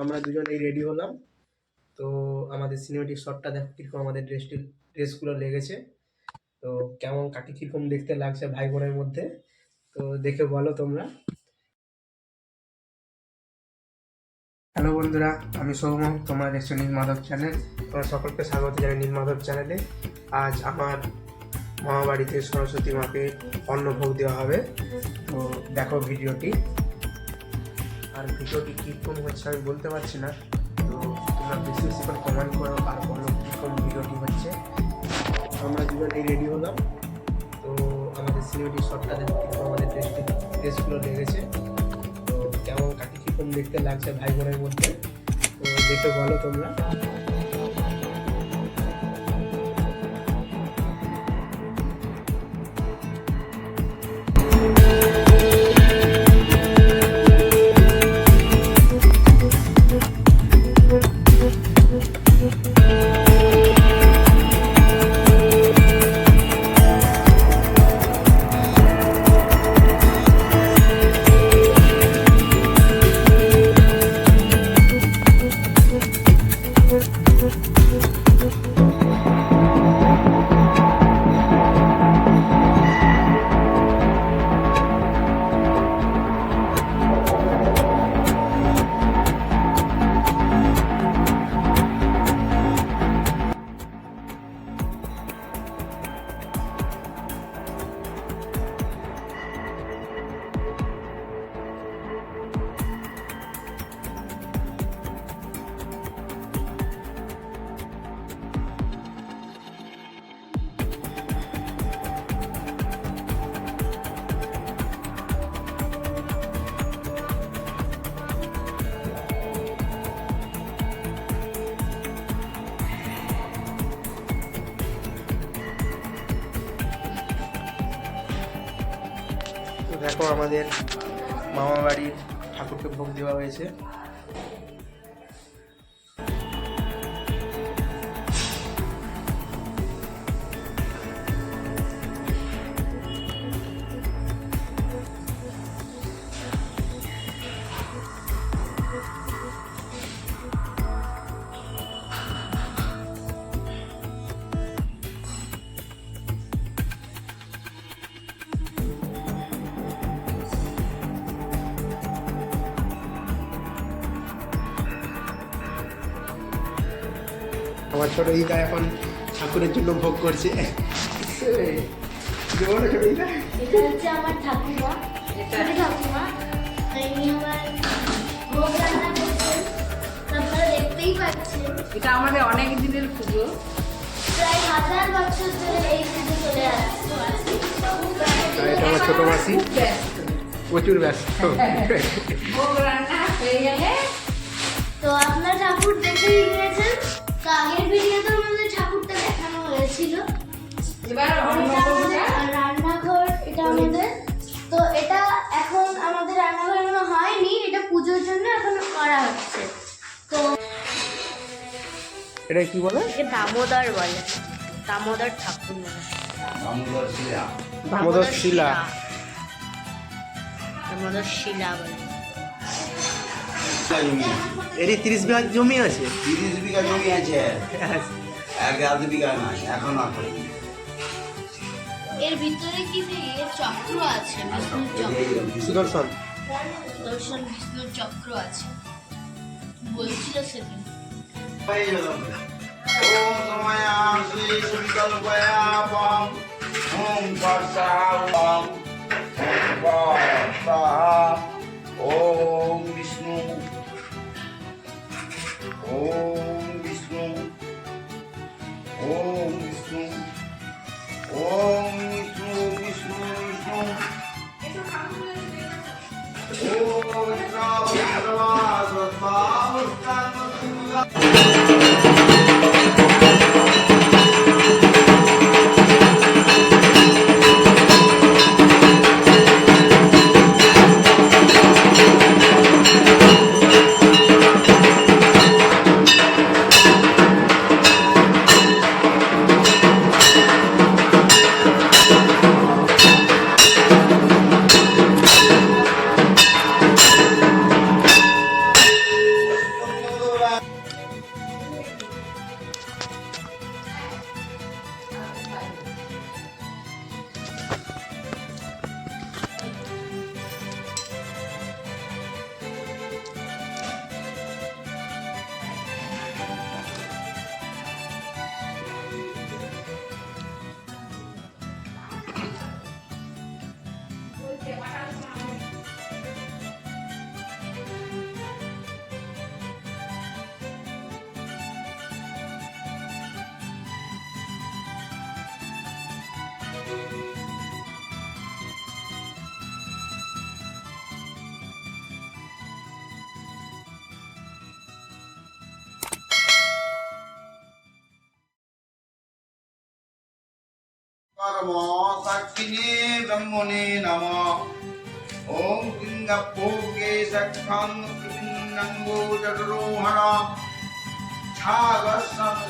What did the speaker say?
আমরা দুজনেই রেডি হলাম। তো আমাদের সিনেমেটিক শটটা দেখো কীরকম আমাদের ড্রেসটি ড্রেসগুলো লেগেছে। তো কেমন কাকে কীরকম দেখতে লাগছে ভাই বোনের মধ্যে? তো দেখে বলো তোমরা। হ্যালো বন্ধুরা আমি সৌম তোমার দেখছ নীল মাধব চ্যানেল তোমার সকলকে স্বাগত জানাই নীল মাধব চ্যানেলে আজ আমার মামা বাড়িতে সরস্বতী মাকে অন্নভোগ দেওয়া হবে। তো দেখো ভিডিওটি। আর ভিডিওটি কীরকম হচ্ছে আমি বলতে পারছি না। তো তোমরা বেশি বেশি করে কমেন্ট করো আর বলো কীরকম ভিডিওটি হচ্ছে। আমরা দুজনেই রেডি হলাম। তো আমাদের সিনেমেটিক শটটা দেখতে আমাদের ড্রেসটি টেস্টগুলো লেগেছে। তো কেমন কাকে কীরকম দেখতে লাগছে ভাই বোনের মধ্যে, তো দেখে বলো তোমরা। দেখো আমাদের মামা বাড়ির ঠাকুরকে ভোগ দেওয়া হয়েছে। আমার ছোট দিদা এখন ঠাকুরের জন্য ভোগ করছে। বলো ছোট দিদা? এটা হচ্ছে আমার ঠাকুমা ছোট ঠাকুমা। ইনি আমার ভোগ রান্না করছেন। আপনারা দেখতেই পাচ্ছেন। এটা আমাদের অনেক দিনের পুজো। প্রায় হাজার বছর ধরে এই পুজো চলে আসছে। এটা আমার ছোট মাসি। প্রচুর ব্যস্ত। ভোগ রান্না হয়ে গেলে তো আপনারা ঠাকুর দেখেই নিয়েছেন। তো এবার এটা রান্নাঘর এটা আমাদের। তো এটা এখন আমাদের রান্নাঘর এখনও হয়নি এটা পুজোর জন্য এখন করা হচ্ছে। তো এটা কি বলে? দামোদর বলে। দামোদর ঠাকুর বলে। দামোদর শিলা। দামোদর শিলা। বলে। তিরিশ বিঘা জমি আছে? তিরিশ বিঘা জমি আছে। এক আধ বিঘা নয় এখন আছে এর ভিতরে কি চক্র আছে বিষ্ণুর চক্র? সুদর্শন। দর্শন বিষ্ণুর চক্র আছে। বলছিল সেদিন। ওম বিষ্ণু ওম বিষ্ণু ওম বিষ্ণু ওম বিষ্ণু নম नम साक्षिणी ब्रह्मणे नम ॐ किङ्गभोगे सखाङ्गोजरोहण छागसं